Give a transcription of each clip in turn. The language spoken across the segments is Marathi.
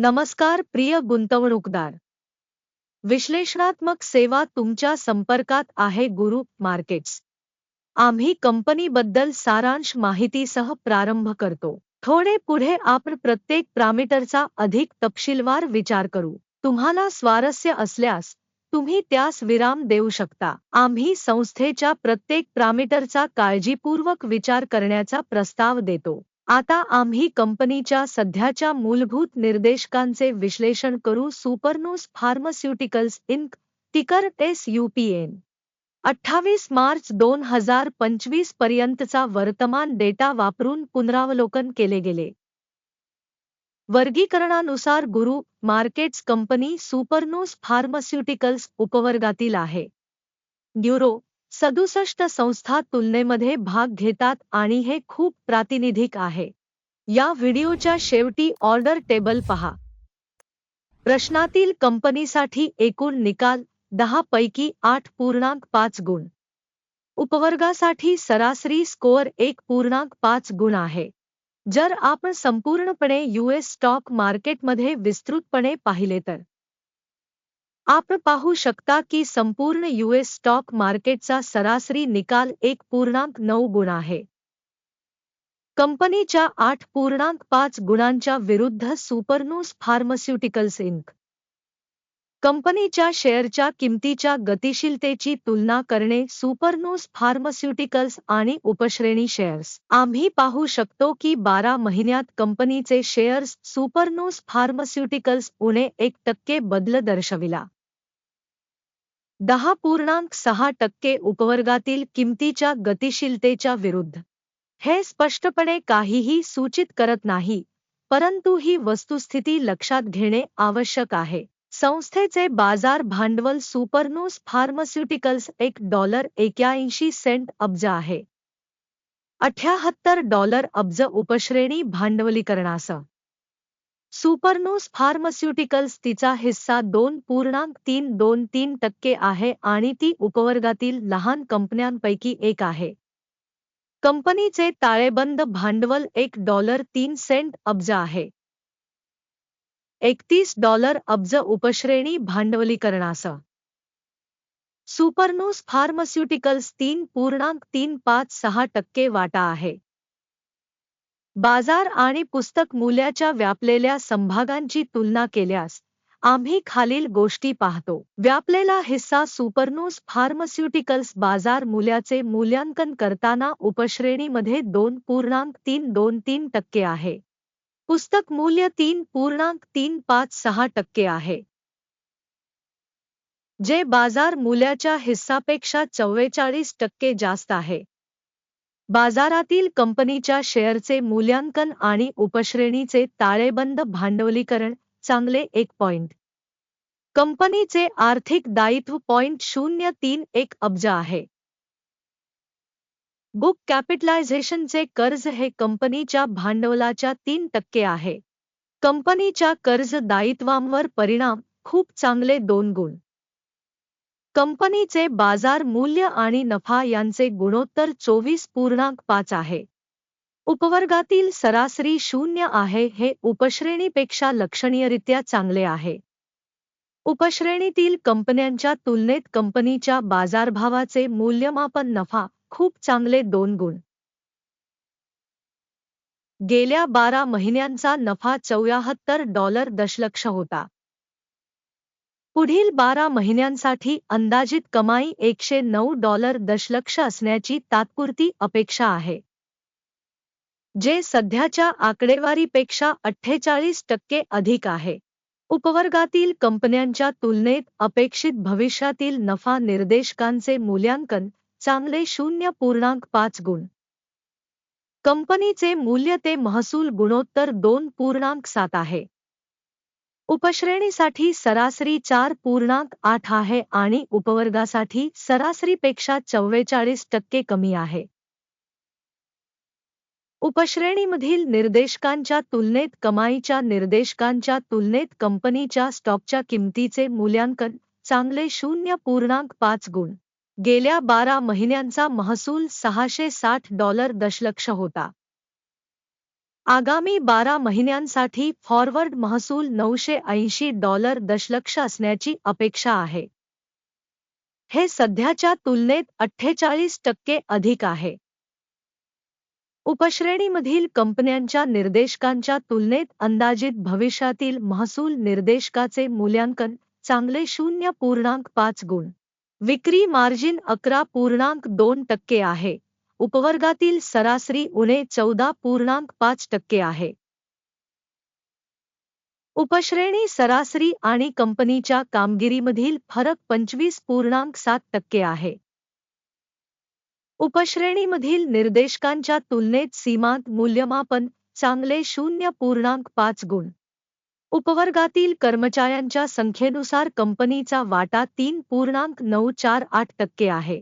नमस्कार प्रिय गुंतवणूकदार. विश्लेषणात्मक सेवा तुमच्या संपर्कात आहे गुरु मार्केट्स. आम्ही कंपनीबद्दल सारांश माहितीसह प्रारंभ करतो. थोडे पुढे आपण प्रत्येक प्रामीटरचा अधिक तपशीलवार विचार करू. तुम्हाला स्वारस्य असल्यास तुम्ही त्यास विराम देऊ शकता. आम्ही संस्थेच्या प्रत्येक प्रामीटरचा काळजीपूर्वक विचार करण्याचा प्रस्ताव देतो. आता आम्ही कंपनीच्या सध्याच्या मूलभूत निर्देशकांचे विश्लेषण करू Supernus pharmaceuticals Inc ticker S UPN अठ्ठावीस मार्च दोन हजार पंचवीस पर्यंतचा वर्तमान डेटा वापरून पुनरावलोकन केले गेले. वर्गीकरणानुसार guru markets company Supernus pharmaceuticals उपवर्गातील आहे. न्यूरो सदुसष्ट संस्था तुलनेमध्ये भाग घेतात आणि हे खूप प्रातिनिधिक आहे. या व्हिडिओच्या शेवटी ऑर्डर टेबल पहा. प्रश्नातील कंपनीसाठी एकूण निकाल दहा पैकी आठ पूर्णांक पाच गुण. उपवर्गासाठी सरासरी स्कोअर एक पूर्णांक पाच गुण आहे. जर आपण संपूर्णपणे यूएस स्टॉक मार्केटमध्ये विस्तृतपणे पाहिले तर आपण पाहू शकता की संपूर्ण यूएस स्टॉक मार्केटचा सरासरी निकाल एक पूर्णांक नऊ गुण आहे. कंपनीच्या आठ पूर्णांक पाच गुणांच्या विरुद्ध सुपरनोस फार्मास्युटिकल्स इंक कंपनीच्या शेअरच्या किमतीच्या गतिशीलतेची तुलना करणे सुपरनोस फार्मास्युटिकल्स आणि उपश्रेणी शेअर्स. आम्ही पाहू शकतो की बारा महिन्यात कंपनीचे शेअर्स सुपरनोस फार्मास्युटिकल्स उणे एक टक्के बदल दर्शविला. दहा पूर्णांक सहा टक्के उपवर्गातील किमतीच्या गतिशीलतेच्या विरुद्ध. हे स्पष्टपणे काहीही सूचित करत नाही परंतु ही वस्तुस्थिती लक्षात घेणे आवश्यक आहे. संस्थेचे बाजार भांडवल सुपरनोस फार्मास्युटिकल्स एक डॉलर एक्याऐंशी सेंट अब्ज आहे. अठ्याहत्तर डॉलर अब्ज उपश्रेणी भांडवलीकरणासह. सुपरनोस फार्मास्युटिकल्स तिचा हिस्सा दोन पूर्णांक तीन दोन तीन टक्के आहे आणि ती उपवर्गातील लहान कंपन्यांपैकी एक आहे. कंपनीचे ताळेबंद भांडवल एक डॉलर तीन सेंट अब्ज आहे. एकतीस डॉलर अब्ज उपश्रेणी भांडवलीकरणासह. सुपरनोस फार्मास्युटिकल्स तीन पूर्णांक तीन पाच सहा टक्के वाटा आहे. बाजार आणि पुस्तक मूल्याच्या व्यापलेल्या संभागांची तुलना केल्यास आम्ही खालील गोष्टी पाहतो. व्यापलेला हिस्सा सुपरनोस फार्मास्युटिकल्स बाजार मूल्याचे मूल्यांकन करताना उपश्रेणीमध्ये दोन पूर्णांक तीन दोन तीन टक्के आहे. पुस्तक मूल्य तीन पूर्णांक तीन पाच सहा टक्के आहे. जे बाजार मूल्याच्या हिस्सापेक्षा चव्वेचाळीस टक्के जास्त आहे. बाजारातील कंपनीच्या शेअरचे मूल्यांकन आणि उपश्रेणीचे ताळेबंद भांडवलीकरण चांगले एक पॉइंट. कंपनीचे आर्थिक दायित्व पॉइंट शून्य तीन एक अब्ज आहे. बुक कॅपिटलायझेशनचे कर्ज हे कंपनीच्या भांडवलाच्या तीन टक्के आहे. कंपनीच्या कर्ज दायित्वांवर परिणाम खूप चांगले दोन गुण. कंपनीचे बाजार मूल्य आणि नफा यांचे गुणोत्तर चोवीस पूर्णांक पाच आहे. उपवर्गातील सरासरी शून्य आहे हे उपश्रेणीपेक्षा लक्षणीयरित्या चांगले आहे. उपश्रेणीतील कंपन्यांच्या तुलनेत कंपनीच्या बाजारभावाचे मूल्यमापन नफा खूप चांगले दोन गुण. गेल्या बारा महिन्यांचा नफा चौऱ्याहत्तर डॉलर दशलक्ष होता. पुढील बारा महिन्यांसाठी अंदाजित कमाई एकशे नऊ डॉलर दशलक्ष असण्याची तात्पुरती अपेक्षा आहे. जे सध्याच्या आकडेवारीपेक्षा अठ्ठेचाळीस टक्के अधिक आहे. उपवर्गातील कंपन्यांच्या तुलनेत अपेक्षित भविष्यातील नफा निर्देशकांचे मूल्यांकन चांगले शून्य पूर्णांक पाच गुण. कंपनीचे मूल्य ते महसूल गुणोत्तर दोन पूर्णांक सात आहे. उपश्रेणीसाठी सरासरी चार पूर्णांक आठ आहे आणि उपवर्गासाठी सरासरीपेक्षा चव्वेचाळीस टक्के कमी आहे. उपश्रेणीमधील निर्देशकांच्या तुलनेत कमाईच्या निर्देशकांच्या तुलनेत कंपनीच्या स्टॉकच्या किमतीचे मूल्यांकन चांगले शून्य पूर्णांक पाच गुण. गेल्या बारा महिन्यांचा महसूल सहाशे साठ डॉलर दशलक्ष होता. आगामी बारा महिन्यांसाठी फॉरवर्ड महसूल नऊशे ऐंशी डॉलर दशलक्ष असण्याची अपेक्षा आहे. हे सध्याच्या तुलनेत अठ्ठेचाळीस टक्के अधिक आहे. उपश्रेणीमधील कंपन्यांच्या निर्देशकांच्या तुलनेत अंदाजित भविष्यातील महसूल निर्देशकाचे मूल्यांकन चांगले शून्य पूर्णांक पाच गुण विक्री मार्जिन अकरा पूर्णांक दोन टक्के आहे. उपवर्गातील सरासरी उणे चौदा पूर्णांक पाच टक्के आहे. उपश्रेणी सरासरी आणि कंपनीच्या कामगिरीमधील फरक पंचवीस पूर्णांक सात टक्के आहे. उपश्रेणीमधील निर्देशकांच्या तुलनेत सीमांत मूल्यमापन चांगले शून्य पूर्णांक पाच गुण. उपवर्गातील कर्मचाऱ्यांच्या संख्येनुसार कंपनीचा वाटा तीन पूर्णांक नऊ चार आठ टक्के आहे.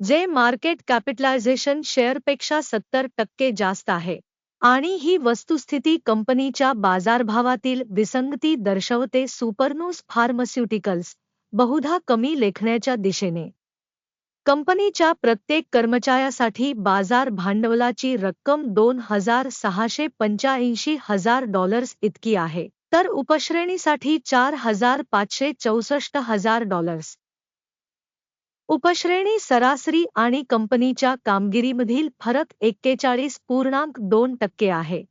जे मार्केट कॅपिटलायझेशन शेअरपेक्षा सत्तर टक्के जास्त आहे. आणि ही वस्तुस्थिती कंपनीच्या बाजारभावातील विसंगती दर्शवते सुपरनोस फार्मास्युटिकल्स बहुधा कमी लेखण्याच्या दिशेने. कंपनीच्या प्रत्येक कर्मचाऱ्यासाठी बाजार भांडवलाची रक्कम दोन हजार सहाशे पंच्याऐंशी हजार डॉलर्स इतकी आहे तर उपश्रेणीसाठी चार हजार पाचशे चौसष्ट हजार डॉलर्स. उपश्रेणी सरासरी आणि कंपनीच्या कामगिरीमधील फरक एक्केचाळीस पूर्णांक दोन टक्के आहे.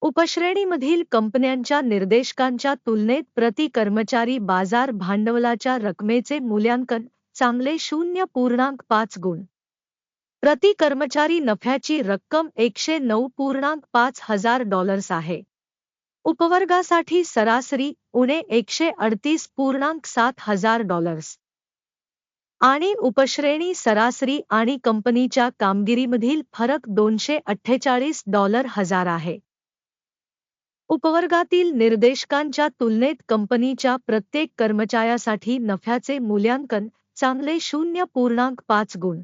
उपश्रेणीमधील कंपन्यांच्या निर्देशकांच्या तुलनेत प्रति कर्मचारी बाजार भांडवलाच्या रकमेचे मूल्यांकन चांगले शून्य पूर्णांक पाच गुण. प्रति कर्मचारी नफ्याची रक्कम एकशे नऊ पूर्णांक पाच हजार डॉलर्स आहे. उपवर्गासाठी सरासरी उणे एकशे अडतीस पूर्णांक सात हजार डॉलर्स. आणि उपश्रेणी सरासरी आणि कंपनीच्या कामगिरीमधील फरक दोनशे अठ्ठेचाळीस डॉलर हजार आहे. उपवर्गातील निर्देशकांच्या तुलनेत कंपनीच्या प्रत्येक कर्मचाऱ्यासाठी नफ्याचे मूल्यांकन चांगले शून्य पूर्णांक पाच गुण.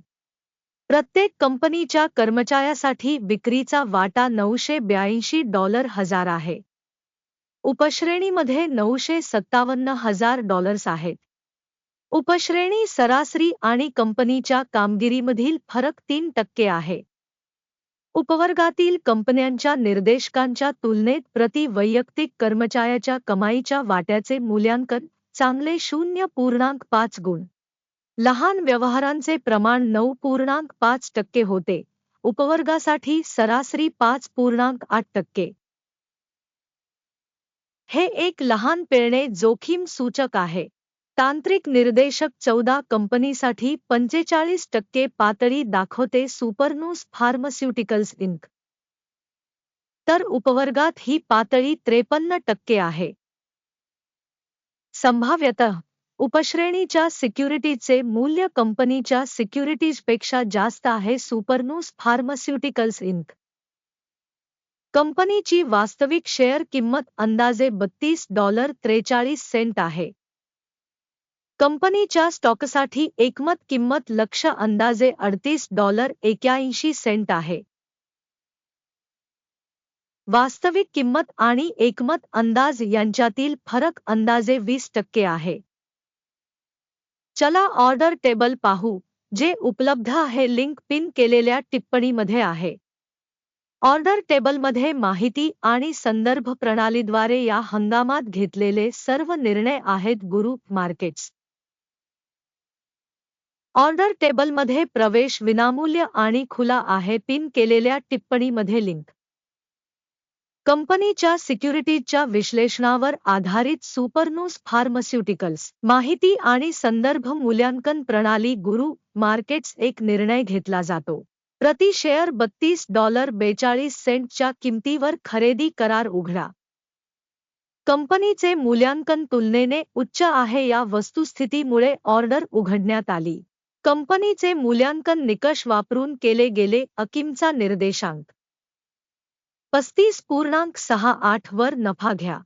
प्रत्येक कंपनीच्या कर्मचाऱ्यासाठी विक्रीचा वाटा नऊशे ब्याऐंशी डॉलर हजार आहे. उपश्रेणीमध्ये नऊशे सत्तावन्न हजार डॉलर्स आहेत. उपश्रेणी सरासरी आणि कंपनीच्या कामगिरीमधील फरक तीन टक्के आहे. उपवर्गातील कंपन्यांच्या निर्देशकांच्या तुलनेत प्रति वैयक्तिक कर्मचाऱ्याच्या कमाईच्या वाट्याचे मूल्यांकन चांगले शून्य पूर्णांक पाच गुण. लहान व्यवहारांचे प्रमाण नऊ पूर्णांक पाच टक्के होते. उपवर्गासाठी सरासरी पाच पूर्णांक आठ टक्के. हे एक लहान पेरणे जोखीम सूचक आहे. तांत्रिक निर्देशक चौदा कंपनीसाठी पंचेचाळीस टक्के पातळी दाखवते सुपरनूस फार्मास्युटिकल्स इंक. तर उपवर्गात ही पातळी त्रेपन्न टक्के आहे. संभाव्यतः उपश्रेणीच्या सिक्युरिटीचे मूल्य कंपनीच्या सिक्युरिटीजपेक्षा जास्त आहे सुपरनूस फार्मास्युटिकल्स इंक. कंपनीची वास्तविक शेअर किंमत अंदाजे बत्तीस डॉलर त्रेचाळीस सेंट आहे. कंपनीच्या स्टॉकसाठी एकमत किंमत लक्ष अंदाजे अडतीस डॉलर एक्याऐंशी सेंट आहे. वास्तविक किंमत आणि एकमत अंदाज यांच्यातील फरक अंदाजे वीस टक्के आहे. चला ऑर्डर टेबल पाहू जे उपलब्ध आहे लिंक पिन केलेल्या टिप्पणीमध्ये आहे. ऑर्डर टेबलमध्ये माहिती आणि संदर्भ प्रणालीद्वारे या हंगामात घेतलेले सर्व निर्णय आहेत गुरु मार्केट्स. ऑर्डर टेबलमध्ये प्रवेश विनामूल्य आणि खुला आहे पिन केलेल्या टिप्पणीमध्ये लिंक. कंपनीच्या सिक्युरिटीजच्या विश्लेषणावर आधारित सुपरनोस फार्मास्युटिकल्स माहिती आणि संदर्भ मूल्यांकन प्रणाली गुरु मार्केट्स एक निर्णय घेतला जातो. प्रति शेअर बत्तीस डॉलर बेचाळीस सेंटच्या किमतीवर खरेदी करार उघडा. कंपनीचे मूल्यांकन तुलनेने उच्च आहे या वस्तुस्थितीमुळे ऑर्डर उघडण्यात आली. कंपनीचे मूल्यांकन निकष वापरून केले गेले अकिमचा निर्देशांक. पस्तीस पूर्णांक सहा आठ वर नफा घ्या.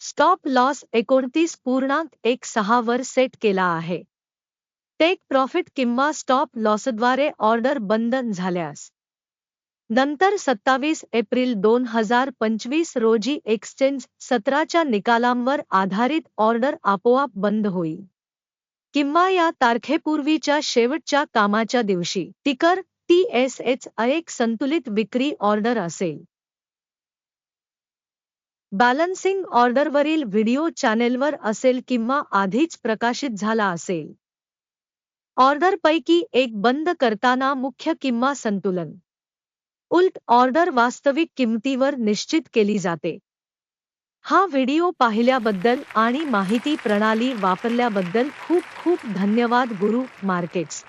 स्टॉप लॉस एकोणतीस पूर्णांक एक सहा वर सेट केला आहे. टेक प्रॉफिट किंवा स्टॉप लॉसद्वारे ऑर्डर बंद झाल्यास. नंतर सत्तावीस एप्रिल दोन हजार पंचवीस रोजी एक्सचेंज सत्राच्या निकालांवर आधारित ऑर्डर आपोआप बंद होईल. किंवा या तारखेपूर्वीच्या शेवटच्या कामाच्या दिवशी तिकर टी एस एच एक संतुलित विक्री ऑर्डर असेल. बॅलन्सिंग ऑर्डरवरील व्हिडिओ चॅनेलवर असेल किंवा आधीच प्रकाशित झाला असेल. ऑर्डरपैकी एक बंद करताना मुख्य किंवा संतुलन. उलट ऑर्डर वास्तविक किंमतीवर निश्चित केली जाते. हा व्हिडिओ पाहिल्याबद्दल आणि माहिती प्रणाली वापरल्याबद्दल खूप खूप धन्यवाद गुरु मार्केट्स.